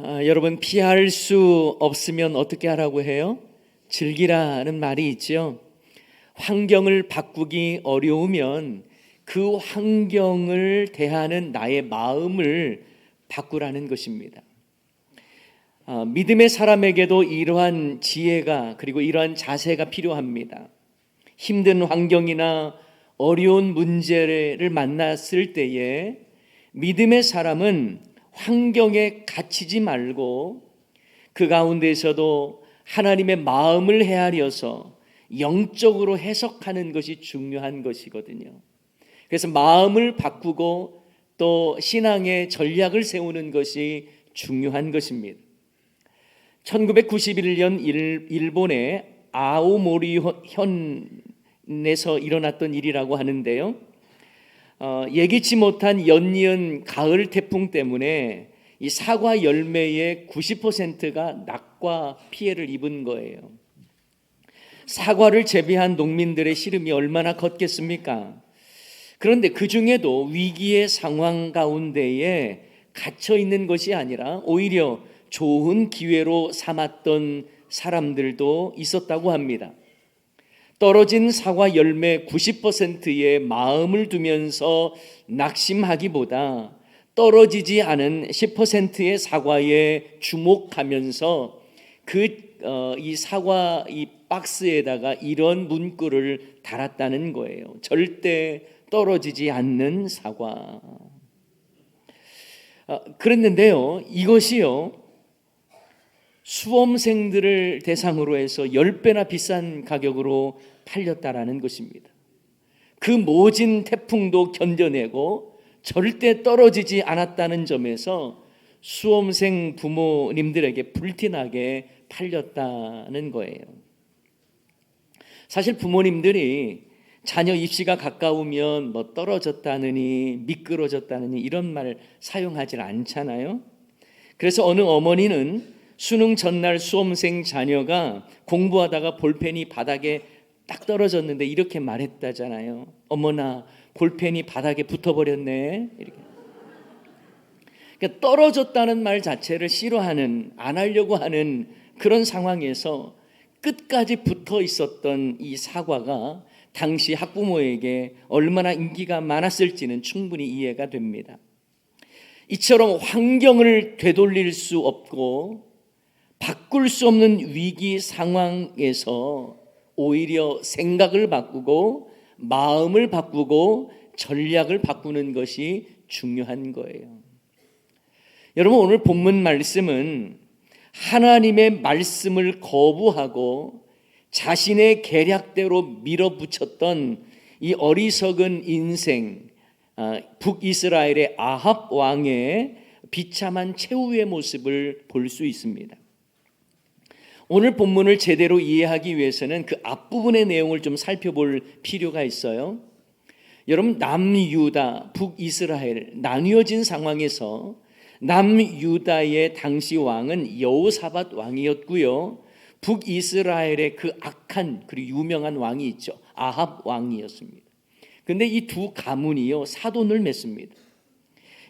아, 여러분 피할 수 없으면 어떻게 하라고 해요? 즐기라는 말이 있죠. 환경을 바꾸기 어려우면 그 환경을 대하는 나의 마음을 바꾸라는 것입니다. 아, 믿음의 사람에게도 이러한 지혜가 그리고 이러한 자세가 필요합니다. 힘든 환경이나 어려운 문제를 만났을 때에 믿음의 사람은 환경에 갇히지 말고 그 가운데서도 하나님의 마음을 헤아려서 영적으로 해석하는 것이 중요한 것이거든요. 그래서 마음을 바꾸고 또 신앙의 전략을 세우는 것이 중요한 것입니다. 1991년 일 본의 아오모리 현에서 일어났던 일이라고 하는데요. 어, 예기치 못한 연이은 가을 태풍 때문에 이 사과 열매의 90%가 낙과 피해를 입은 거예요. 사과를 재배한 농민들의 시름이 얼마나 컸겠습니까? 그런데 그 중에도 위기의 상황 가운데에 갇혀 있는 것이 아니라 오히려 좋은 기회로 삼았던 사람들도 있었다고 합니다. 떨어진 사과 열매 90%의 마음을 두면서 낙심하기보다 떨어지지 않은 10%의 사과에 주목하면서 그이 어, 사과 이 박스에다가 이런 문구를 달았다는 거예요. 절대 떨어지지 않는 사과. 어, 그랬는데요, 이것이요 수험생들을 대상으로 해서 10배나 비싼 가격으로 팔렸다라는 것입니다. 그 모진 태풍도 견뎌내고 절대 떨어지지 않았다는 점에서 수험생 부모님들에게 불티나게 팔렸다는 거예요. 사실 부모님들이 자녀 입시가 가까우면 뭐 떨어졌다느니 미끄러졌다느니 이런 말 사용하지 않잖아요. 그래서 어느 어머니는 수능 전날 수험생 자녀가 공부하다가 볼펜이 바닥에 딱 떨어졌는데 이렇게 말했다잖아요. 어머나 볼펜이 바닥에 붙어버렸네. 이렇게. 그러니까 떨어졌다는 말 자체를 싫어하는 안 하려고 하는 그런 상황에서 끝까지 붙어 있었던 이 사과가 당시 학부모에게 얼마나 인기가 많았을지는 충분히 이해가 됩니다. 이처럼 환경을 되돌릴 수 없고 바꿀 수 없는 위기 상황에서 오히려 생각을 바꾸고 마음을 바꾸고 전략을 바꾸는 것이 중요한 거예요. 여러분 오늘 본문 말씀은 하나님의 말씀을 거부하고 자신의 계략대로 밀어붙였던 이 어리석은 인생 아, 북이스라엘의 아합 왕의 비참한 최후의 모습을 볼 수 있습니다. 오늘 본문을 제대로 이해하기 위해서는 그 앞부분의 내용을 좀 살펴볼 필요가 있어요. 여러분 남유다, 북이스라엘 나뉘어진 상황에서 남유다의 당시 왕은 여호사밧 왕이었고요. 북이스라엘의 그 악한 그리고 유명한 왕이 있죠. 아합 왕이었습니다. 근데 이 두 가문이요 사돈을 맺습니다.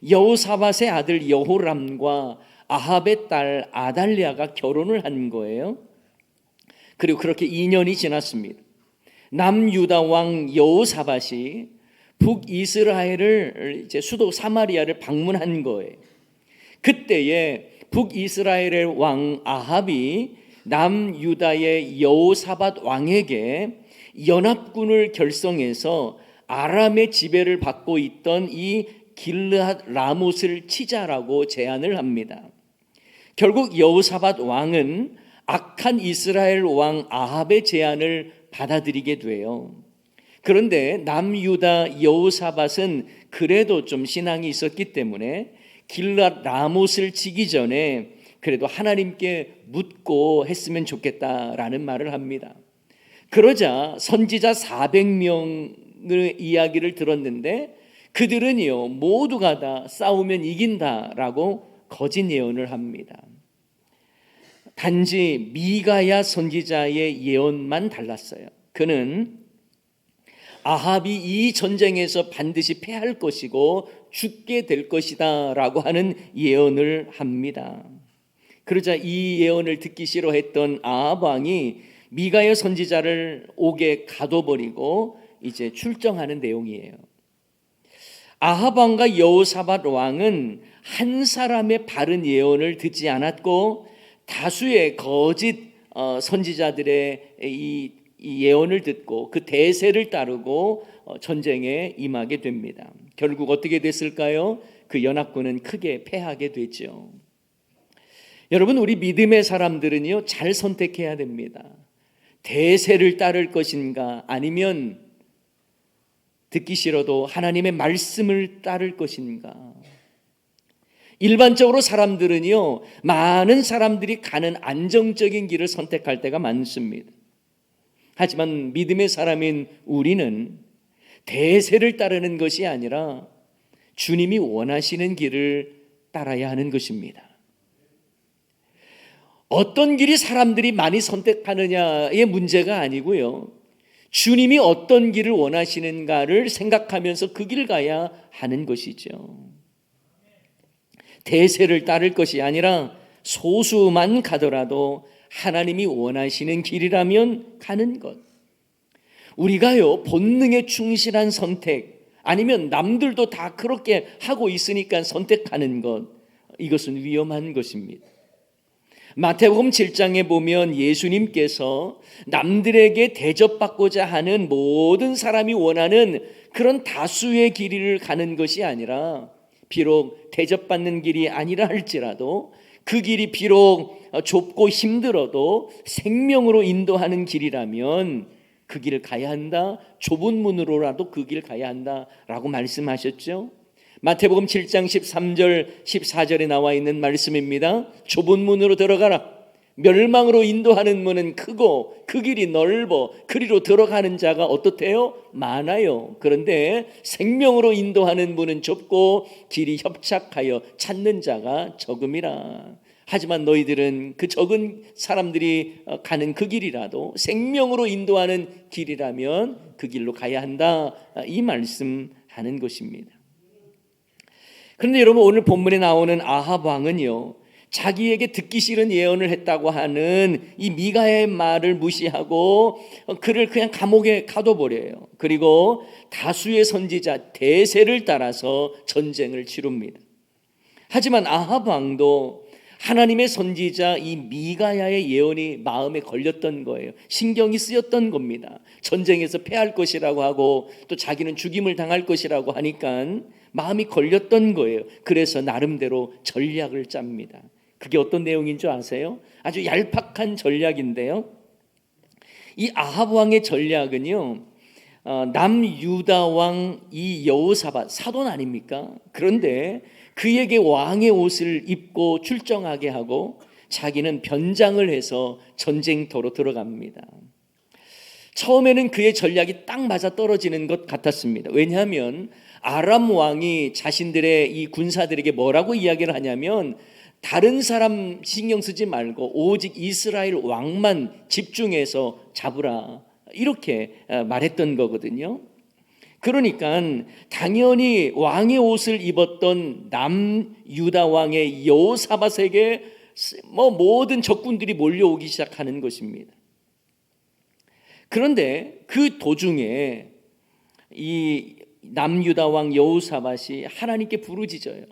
여호사밧의 아들 여호람과 아합의 딸 아달리아가 결혼을 한 거예요. 그리고 그렇게 2년이 지났습니다. 남유다 왕 여호사밧이 북이스라엘을 이제 수도 사마리아를 방문한 거예요. 그때에 북이스라엘의 왕 아합이 남유다의 여호사밧 왕에게 연합군을 결성해서 아람의 지배를 받고 있던 이 길르앗 라못을 치자라고 제안을 합니다. 결국 여호사밧 왕은 악한 이스라엘 왕 아합의 제안을 받아들이게 돼요. 그런데 남유다 여호사밧은 그래도 좀 신앙이 있었기 때문에 길랏 라못을 치기 전에 그래도 하나님께 묻고 했으면 좋겠다라는 말을 합니다. 그러자 선지자 400명의 이야기를 들었는데 그들은요 모두가 다 싸우면 이긴다라고 거짓 예언을 합니다. 단지 미가야 선지자의 예언만 달랐어요. 그는 아합이 이 전쟁에서 반드시 패할 것이고 죽게 될 것이다라고 하는 예언을 합니다. 그러자 이 예언을 듣기 싫어했던 아합 왕이 미가의 선지자를 옥에 가둬버리고 이제 출정하는 내용이에요. 아합 왕과 여호사밧 왕은 한 사람의 바른 예언을 듣지 않았고 다수의 거짓 어, 선지자들의 이, 이 예언을 듣고 그 대세를 따르고 어, 전쟁에 임하게 됩니다. 결국 어떻게 됐을까요? 그 연합군은 크게 패하게 되죠. 여러분 우리 믿음의 사람들은요 잘 선택해야 됩니다. 대세를 따를 것인가 아니면 듣기 싫어도 하나님의 말씀을 따를 것인가? 일반적으로 사람들은요, 많은 사람들이 가는 안정적인 길을 선택할 때가 많습니다. 하지만 믿음의 사람인 우리는 대세를 따르는 것이 아니라 주님이 원하시는 길을 따라야 하는 것입니다. 어떤 길이 사람들이 많이 선택하느냐의 문제가 아니고요. 주님이 어떤 길을 원하시는가를 생각하면서 그 길을 가야 하는 것이죠. 대세를 따를 것이 아니라 소수만 가더라도 하나님이 원하시는 길이라면 가는 것. 우리가요, 본능에 충실한 선택, 아니면 남들도 다 그렇게 하고 있으니까 선택하는 것, 이것은 위험한 것입니다. 마태복음 7장에 보면 예수님께서 남들에게 대접받고자 하는 모든 사람이 원하는 그런 다수의 길이를 가는 것이 아니라 비록 대접받는 길이 아니라 할지라도 그 길이 비록 좁고 힘들어도 생명으로 인도하는 길이라면 그 길을 가야 한다. 좁은 문으로라도 그 길을 가야 한다라고 말씀하셨죠. 마태복음 7장 13절 14절에 나와 있는 말씀입니다. 좁은 문으로 들어가라. 멸망으로 인도하는 문은 크고 그 길이 넓어 그리로 들어가는 자가 어떻대요? 많아요. 그런데 생명으로 인도하는 문은 좁고 길이 협착하여 찾는 자가 적음이라. 하지만 너희들은 그 적은 사람들이 어, 가는 그 길이라도 생명으로 인도하는 길이라면 그 길로 가야 한다. 이 말씀 하는 것입니다. 그런데 여러분 오늘 본문에 나오는 아합 왕은요. 자기에게 듣기 싫은 예언을 했다고 하는 이 미가의 말을 무시하고 그를 그냥 감옥에 가둬버려요. 그리고 다수의 선지자 대세를 따라서 전쟁을 치릅니다. 하지만 아합 왕도 하나님의 선지자 이 미가야의 예언이 마음에 걸렸던 거예요. 신경이 쓰였던 겁니다. 전쟁에서 패할 것이라고 하고 또 자기는 죽임을 당할 것이라고 하니까 마음이 걸렸던 거예요. 그래서 나름대로 전략을 짭니다. 그게 어떤 내용인 줄 아세요? 아주 얄팍한 전략인데요. 이 아합 왕의 전략은요. 어, 남유다 왕 이 여호사밧 사돈 아닙니까? 그런데 그에게 왕의 옷을 입고 출정하게 하고 자기는 변장을 해서 전쟁터로 들어갑니다. 처음에는 그의 전략이 딱 맞아 떨어지는 것 같았습니다. 왜냐하면 아람 왕이 자신들의 이 군사들에게 뭐라고 이야기를 하냐면 다른 사람 신경 쓰지 말고 오직 이스라엘 왕만 집중해서 잡으라. 이렇게 어, 말했던 거거든요. 그러니까 당연히 왕의 옷을 입었던 남유다 왕의 여호사밧에게 뭐 모든 적군들이 몰려오기 시작하는 것입니다. 그런데 그 도중에 이 남유다 왕 여호사밧이 하나님께 부르짖어요.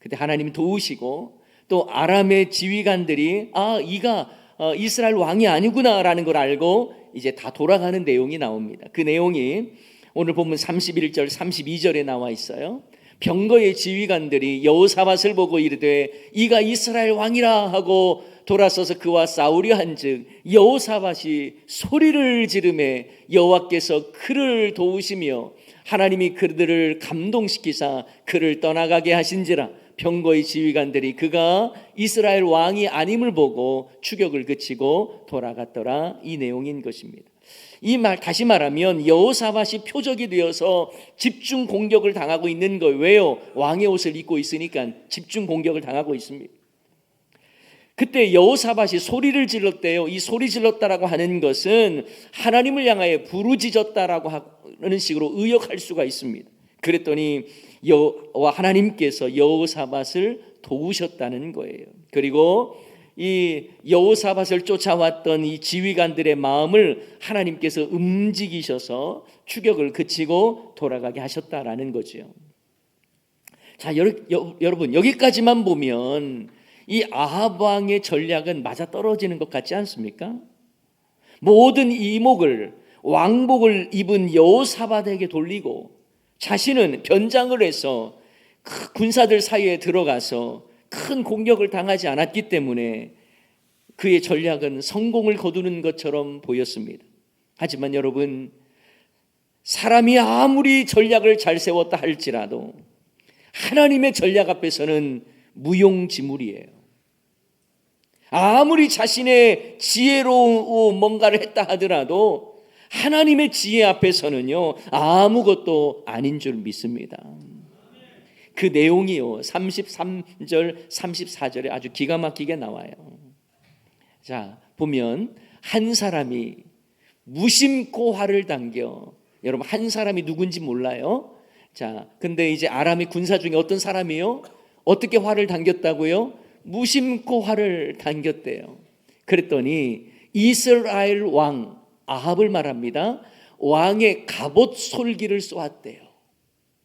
그때 하나님이 도우시고 또 아람의 지휘관들이 아 이가 어, 이스라엘 왕이 아니구나라는 걸 알고 이제 다 돌아가는 내용이 나옵니다. 그 내용이 오늘 보면 31절 32절에 나와 있어요. 병거의 지휘관들이 여호사밧을 보고 이르되 이가 이스라엘 왕이라 하고 돌아서서 그와 싸우려 한즉 여호사밧이 소리를 지르매 여호와께서 그를 도우시며 하나님이 그들을 감동시키사 그를 떠나가게 하신지라 병거의 지휘관들이 그가 이스라엘 왕이 아님을 보고 추격을 그치고 돌아갔더라 이 내용인 것입니다. 이 말 다시 말하면 여호사밧이 표적이 되어서 집중 공격을 당하고 있는 거예요. 왜요? 왕의 옷을 입고 있으니까 집중 공격을 당하고 있습니다. 그때 여호사밧이 소리를 질렀대요. 이 소리 질렀다라고 하는 것은 하나님을 향하여 부르짖었다라고 하는 식으로 의역할 수가 있습니다. 그랬더니 여호와 하나님께서 여호사밧을 도우셨다는 거예요. 그리고 이 여호사밧을 쫓아왔던 이 지휘관들의 마음을 하나님께서 움직이셔서 추격을 그치고 돌아가게 하셨다라는 거죠. 자, 여러분 여기까지만 보면 이 아합 왕의 전략은 맞아 떨어지는 것 같지 않습니까? 모든 이목을 왕복을 입은 여호사밧에게 돌리고 자신은 변장을 해서 그 군사들 사이에 들어가서 큰 공격을 당하지 않았기 때문에 그의 전략은 성공을 거두는 것처럼 보였습니다. 하지만 여러분, 사람이 아무리 전략을 잘 세웠다 할지라도 하나님의 전략 앞에서는 무용지물이에요. 아무리 자신의 지혜로 뭔가를 했다 하더라도 하나님의 지혜 앞에서는요, 아무것도 아닌 줄 믿습니다. 그 내용이요. 33절, 34절에 아주 기가 막히게 나와요. 자, 보면 한 사람이 무심코 화를 당겨 여러분 한 사람이 누군지 몰라요. 자, 근데 이제 아람의 군사 중에 어떤 사람이요? 어떻게 화를 당겼다고요? 무심코 화를 당겼대요. 그랬더니 이스라엘 왕 아합을 말합니다. 왕의 갑옷 솔기를 쏘았대요.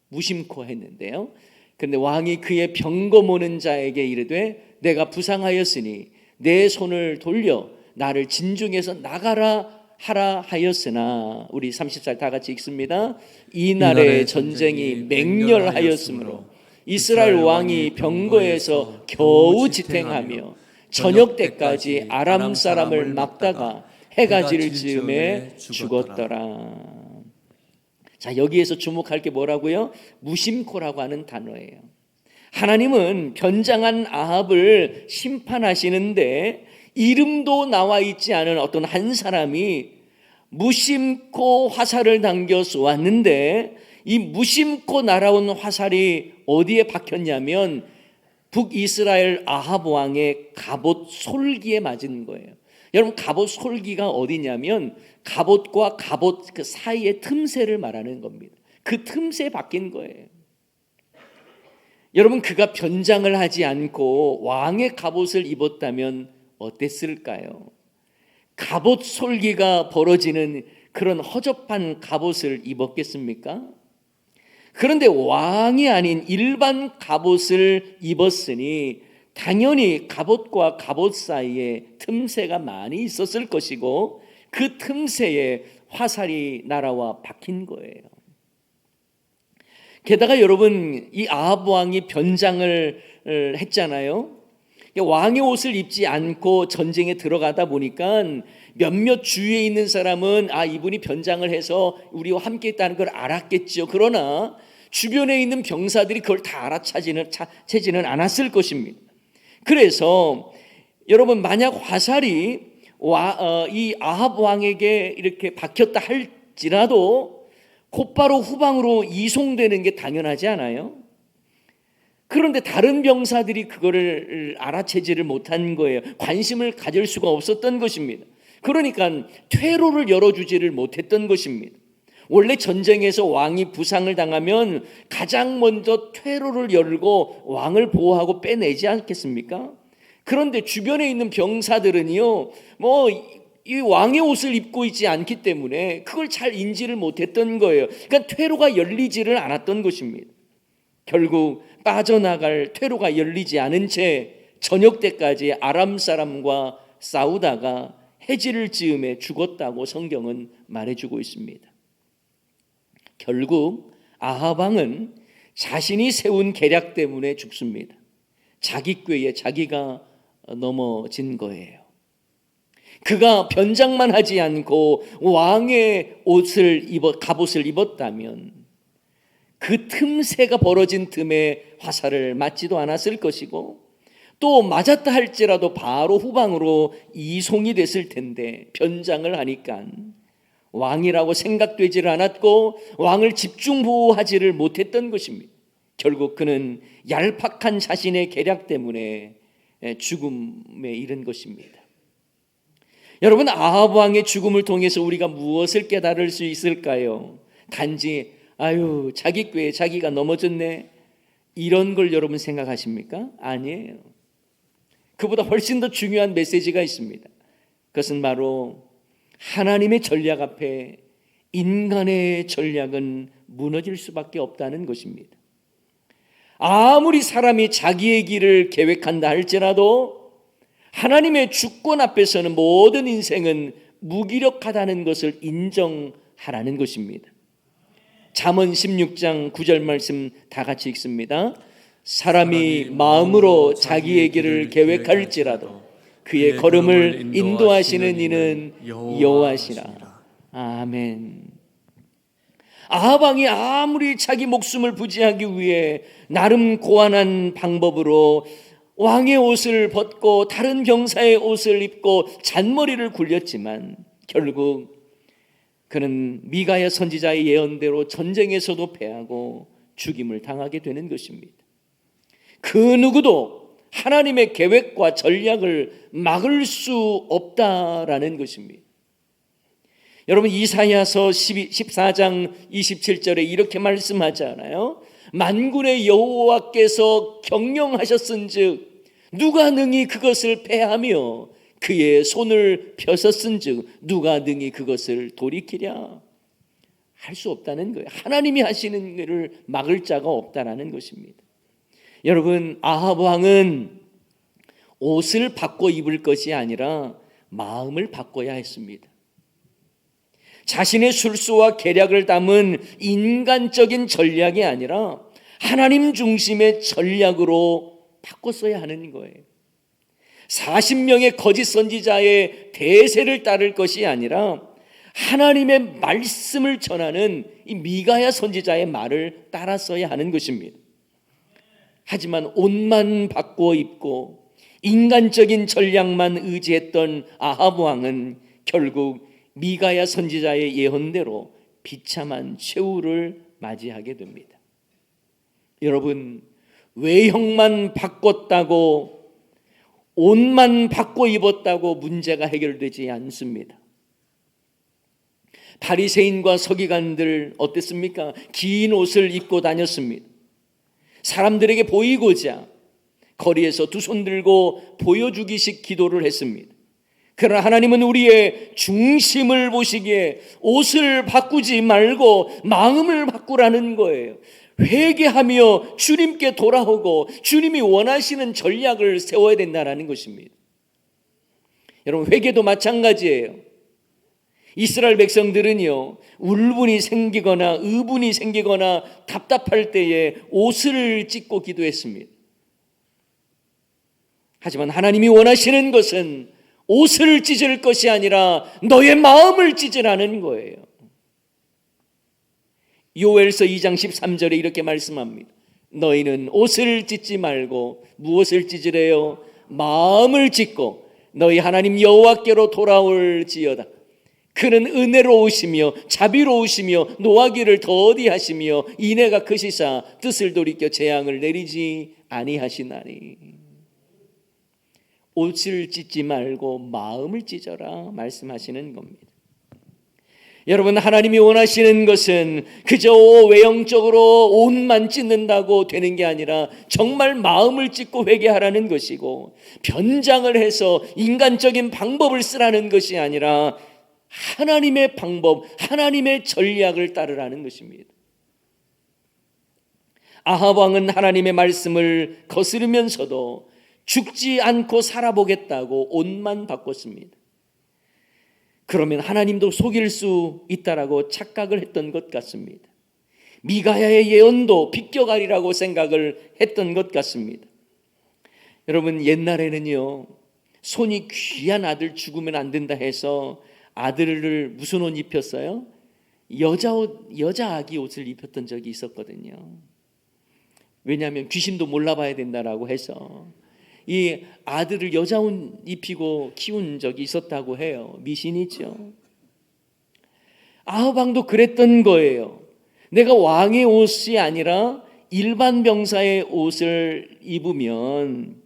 무심코 했는데요. 근데 왕이 그의 병거 모는 자에게 이르되 내가 부상하였으니 내 손을 돌려 나를 진중에서 나가라 하라 하였으나 우리 30살 다 같이 읽습니다. 이 날의 전쟁이 맹렬하였으므로 이스라엘 왕이 병거에서 겨우 지탱하며 저녁 때까지 아람 사람을 막다가 해가 지를 즈음에 죽었더라. 자, 여기에서 주목할 게 뭐라고요? 무심코라고 하는 단어예요. 하나님은 변장한 아합을 심판하시는데 이름도 나와 있지 않은 어떤 한 사람이 무심코 화살을 당겨 쏘았는데 이 무심코 날아온 화살이 어디에 박혔냐면 북이스라엘 아합 왕의 갑옷 솔기에 맞은 거예요. 여러분 갑옷 솔기가 어디냐면 갑옷과 갑옷 그 사이의 틈새를 말하는 겁니다. 그 틈새에 박힌 거예요. 여러분 그가 변장을 하지 않고 왕의 갑옷을 입었다면 어땠을까요? 갑옷 솔기가 벌어지는 그런 허접한 갑옷을 입었겠습니까? 그런데 왕이 아닌 일반 갑옷을 입었으니 당연히 갑옷과 갑옷 사이에 틈새가 많이 있었을 것이고 그 틈새에 화살이 날아와 박힌 거예요. 게다가 여러분 이 아합 왕이 변장을 했잖아요. 왕의 옷을 입지 않고 전쟁에 들어가다 보니까 몇몇 주위에 있는 사람은 아 이분이 변장을 해서 우리와 함께 있다는 걸 알았겠죠. 그러나 주변에 있는 병사들이 그걸 다 알아차지는 채지는 않았을 것입니다. 그래서 여러분 만약 화살이 와, 어, 이 아합 왕에게 이렇게 박혔다 할지라도 곧바로 후방으로 이송되는 게 당연하지 않아요? 그런데 다른 병사들이 그거를 알아채지를 못한 거예요. 관심을 가질 수가 없었던 것입니다. 그러니까 퇴로를 열어주지를 못했던 것입니다. 원래 전쟁에서 왕이 부상을 당하면 가장 먼저 퇴로를 열고 왕을 보호하고 빼내지 않겠습니까? 그런데 주변에 있는 병사들은요, 뭐, 이 왕의 옷을 입고 있지 않기 때문에 그걸 잘 인지를 못했던 거예요. 그러니까 퇴로가 열리지를 않았던 것입니다. 결국 빠져나갈 퇴로가 열리지 않은 채 저녁 때까지 아람 사람과 싸우다가 해지를 즈음에 죽었다고 성경은 말해주고 있습니다. 결국 아하방은 자신이 세운 계략 때문에 죽습니다. 자기 꾀에 자기가 넘어진 거예요. 그가 변장만 하지 않고 왕의 옷을 입어 갑옷을 입었다면 그 틈새가 벌어진 틈에 화살을 맞지도 않았을 것이고 또 맞았다 할지라도 바로 후방으로 이송이 됐을 텐데 변장을 하니까 왕이라고 생각되질 않았고 왕을 집중 보호하지를 못했던 것입니다. 결국 그는 얄팍한 자신의 계략 때문에 죽음에 이른 것입니다. 여러분 아합 왕의 죽음을 통해서 우리가 무엇을 깨달을 수 있을까요? 단지 아유 자기 꾀에 자기가 넘어졌네. 이런 걸 여러분 생각하십니까? 아니에요. 그보다 훨씬 더 중요한 메시지가 있습니다. 그것은 바로 하나님의 전략 앞에 인간의 전략은 무너질 수밖에 없다는 것입니다. 아무리 사람이 자기의 길을 계획한다 할지라도 하나님의 주권 앞에서는 모든 인생은 무기력하다는 것을 인정하라는 것입니다. 잠언 16장 9절 말씀 다 같이 읽습니다. 사람이 마음으로 자기의 길을 계획할지라도 그의 걸음을 인도하시는 이는 여호와시라. 아멘. 아합왕이 아무리 자기 목숨을 부지하기 위해 나름 고안한 방법으로 왕의 옷을 벗고 다른 병사의 옷을 입고 잔머리를 굴렸지만 결국 그는 미가야 선지자의 예언대로 전쟁에서도 패하고 죽임을 당하게 되는 것입니다. 그 누구도 하나님의 계획과 전략을 막을 수 없다라는 것입니다. 여러분 이사야서 12, 14장 27절에 이렇게 말씀하잖아요. 만군의 여호와께서 경영하셨은즉 누가 능히 그것을 패하며 그의 손을 펴섰은즉 누가 능히 그것을 돌이키랴 할 수 없다는 거예요. 하나님이 하시는 것을 막을 자가 없다라는 것입니다. 여러분 아합 왕은 옷을 바꿔 입을 것이 아니라 마음을 바꿔야 했습니다. 자신의 술수와 계략을 담은 인간적인 전략이 아니라 하나님 중심의 전략으로 바꿨어야 하는 거예요. 40명의 거짓 선지자의 대세를 따를 것이 아니라 하나님의 말씀을 전하는 이 미가야 선지자의 말을 따랐어야 하는 것입니다. 하지만 옷만 바꿔 입고 인간적인 전략만 의지했던 아합 왕은 결국 미가야 선지자의 예언대로 비참한 최후를 맞이하게 됩니다. 여러분 외형만 바꿨다고 옷만 바꿔 입었다고 문제가 해결되지 않습니다. 바리새인과 서기관들 어땠습니까? 긴 옷을 입고 다녔습니다. 사람들에게 보이고자 거리에서 두 손 들고 보여주기식 기도를 했습니다. 그러나 하나님은 우리의 중심을 보시기에 옷을 바꾸지 말고 마음을 바꾸라는 거예요. 회개하며 주님께 돌아오고 주님이 원하시는 전략을 세워야 된다는 것입니다. 여러분 회개도 마찬가지예요. 이스라엘 백성들은요 울분이 생기거나 의분이 생기거나 답답할 때에 옷을 찢고 기도했습니다. 하지만 하나님이 원하시는 것은 옷을 찢을 것이 아니라 너의 마음을 찢으라는 거예요. 요엘서 2장 13절에 이렇게 말씀합니다. 너희는 옷을 찢지 말고 무엇을 찢으래요? 마음을 찢고 너희 하나님 여호와께로 돌아올지어다. 그는 은혜로우시며 자비로우시며 노하기를 더디하시며 이내가 크시사 뜻을 돌이켜 재앙을 내리지 아니하시나니 옷을 찢지 말고 마음을 찢어라 말씀하시는 겁니다. 여러분 하나님이 원하시는 것은 그저 외형적으로 옷만 찢는다고 되는 게 아니라 정말 마음을 찢고 회개하라는 것이고 변장을 해서 인간적인 방법을 쓰라는 것이 아니라 하나님의 방법, 하나님의 전략을 따르라는 것입니다. 아합 왕은 하나님의 말씀을 거스르면서도 죽지 않고 살아보겠다고 옷만 바꿨습니다. 그러면 하나님도 속일 수 있다라고 착각을 했던 것 같습니다. 미가야의 예언도 비껴가리라고 생각을 했던 것 같습니다. 여러분 옛날에는요 손이 귀한 아들 죽으면 안 된다 해서 아들을 무슨 옷 입혔어요? 여자 옷 여자 아기 옷을 입혔던 적이 있었거든요. 왜냐하면 귀신도 몰라봐야 된다라고 해서 이 아들을 여자 옷 입히고 키운 적이 있었다고 해요. 미신이죠. 아흐방도 그랬던 거예요. 내가 왕의 옷이 아니라 일반 병사의 옷을 입으면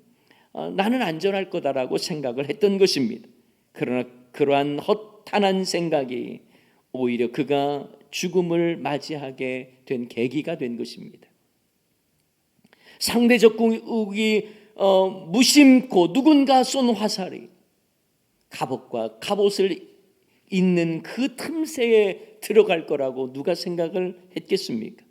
어, 나는 안전할 거다라고 생각을 했던 것입니다. 그러나 그러한 허탄한 생각이 오히려 그가 죽음을 맞이하게 된 계기가 된 것입니다. 상대적국이 어, 무심코 누군가 쏜 화살이 갑옷과 갑옷을 잇는 그 틈새에 들어갈 거라고 누가 생각을 했겠습니까?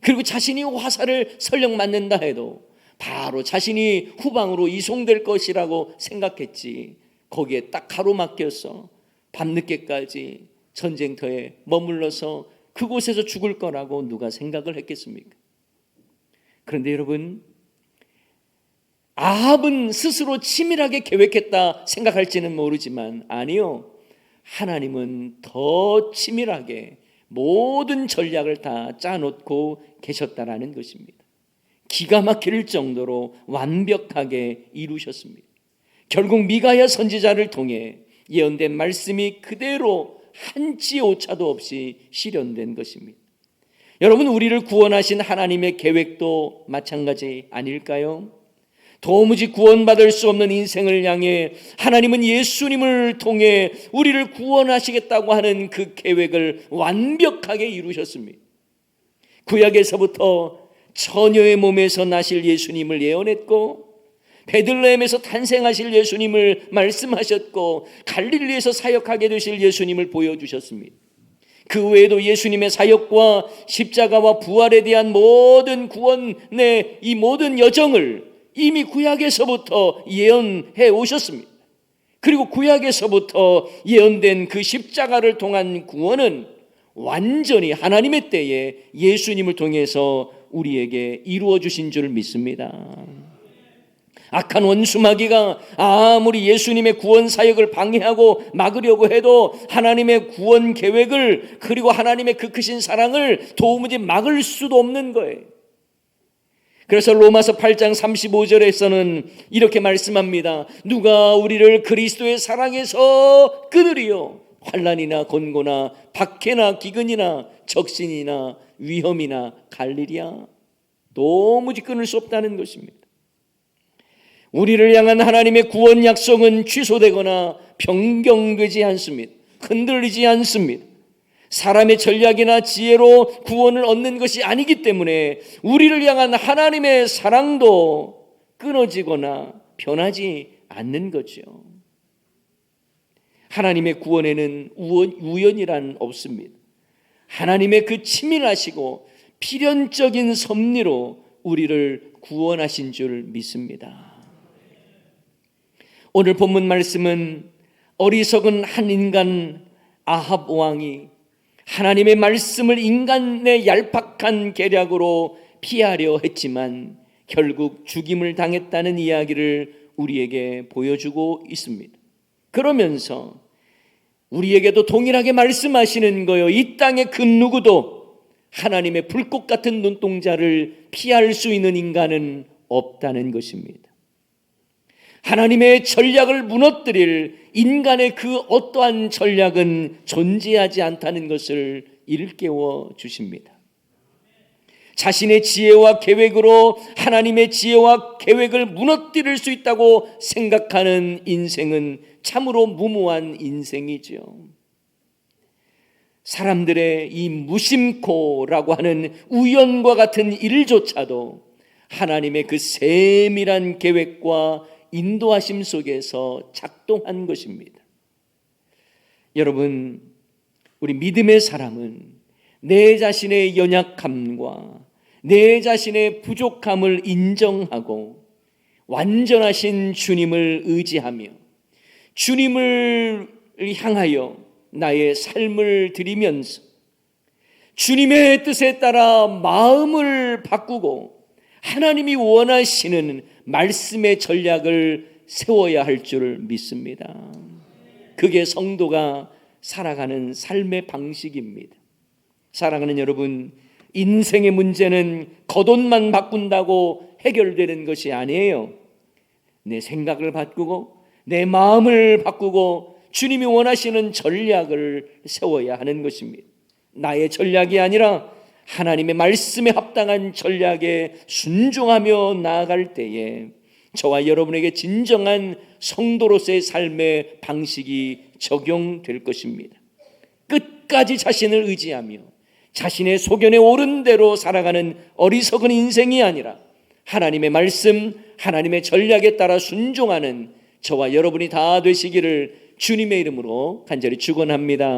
그리고 자신이 화살을 설령 맞는다 해도 바로 자신이 후방으로 이송될 것이라고 생각했지. 거기에 딱 가로막혀서 밤늦게까지 전쟁터에 머물러서 그곳에서 죽을 거라고 누가 생각을 했겠습니까? 그런데 여러분, 아합은 스스로 치밀하게 계획했다 생각할지는 모르지만 아니요. 하나님은 더 치밀하게 모든 전략을 다 짜놓고 계셨다라는 것입니다. 기가 막힐 정도로 완벽하게 이루셨습니다. 결국 미가야 선지자를 통해 예언된 말씀이 그대로 한치 오차도 없이 실현된 것입니다. 여러분, 우리를 구원하신 하나님의 계획도 마찬가지 아닐까요? 도무지 구원받을 수 없는 인생을 향해 하나님은 예수님을 통해 우리를 구원하시겠다고 하는 그 계획을 완벽하게 이루셨습니다. 구약에서부터 처녀의 몸에서 나실 예수님을 예언했고 베들레헴에서 탄생하실 예수님을 말씀하셨고 갈릴리에서 사역하게 되실 예수님을 보여주셨습니다. 그 외에도 예수님의 사역과 십자가와 부활에 대한 모든 구원의 이 모든 여정을 이미 구약에서부터 예언해 오셨습니다. 그리고 구약에서부터 예언된 그 십자가를 통한 구원은 완전히 하나님의 때에 예수님을 통해서 우리에게 이루어 주신 줄 믿습니다. 악한 원수마귀가 아무리 예수님의 구원 사역을 방해하고 막으려고 해도 하나님의 구원 계획을 그리고 하나님의 그 크신 사랑을 도무지 막을 수도 없는 거예요. 그래서 로마서 8장 35절에서는 이렇게 말씀합니다. 누가 우리를 그리스도의 사랑에서 끊으리요? 환란이나 곤고나 박해나 기근이나 적신이나 위험이나 갈일이야. 도무지 끊을 수 없다는 것입니다. 우리를 향한 하나님의 구원 약속은 취소되거나 변경되지 않습니다. 흔들리지 않습니다. 사람의 전략이나 지혜로 구원을 얻는 것이 아니기 때문에 우리를 향한 하나님의 사랑도 끊어지거나 변하지 않는 거죠. 하나님의 구원에는 우연이란 없습니다. 하나님의 그 치밀하시고 필연적인 섭리로 우리를 구원하신 줄 믿습니다. 오늘 본문 말씀은 어리석은 한 인간 아합 왕이 하나님의 말씀을 인간의 얄팍한 계략으로 피하려 했지만 결국 죽임을 당했다는 이야기를 우리에게 보여주고 있습니다. 그러면서 우리에게도 동일하게 말씀하시는 거요. 이 땅의 그 누구도 하나님의 불꽃 같은 눈동자를 피할 수 있는 인간은 없다는 것입니다. 하나님의 전략을 무너뜨릴 인간의 그 어떠한 전략은 존재하지 않다는 것을 일깨워 주십니다. 자신의 지혜와 계획으로 하나님의 지혜와 계획을 무너뜨릴 수 있다고 생각하는 인생은 참으로 무모한 인생이죠. 사람들의 이 무심코라고 하는 우연과 같은 일조차도 하나님의 그 세밀한 계획과 인도하심 속에서 작동한 것입니다. 여러분, 우리 믿음의 사람은 내 자신의 연약함과 내 자신의 부족함을 인정하고 완전하신 주님을 의지하며 주님을 향하여 나의 삶을 드리면서 주님의 뜻에 따라 마음을 바꾸고 하나님이 원하시는 말씀의 전략을 세워야 할 줄 믿습니다. 그게 성도가 살아가는 삶의 방식입니다. 사랑하는 여러분, 인생의 문제는 겉옷만 바꾼다고 해결되는 것이 아니에요. 내 생각을 바꾸고 내 마음을 바꾸고 주님이 원하시는 전략을 세워야 하는 것입니다. 나의 전략이 아니라 하나님의 말씀에 합당한 전략에 순종하며 나아갈 때에 저와 여러분에게 진정한 성도로서의 삶의 방식이 적용될 것입니다. 끝까지 자신을 의지하며 자신의 소견에 옳은 대로 살아가는 어리석은 인생이 아니라 하나님의 말씀, 하나님의 전략에 따라 순종하는 저와 여러분이 다 되시기를 주님의 이름으로 간절히 축원합니다.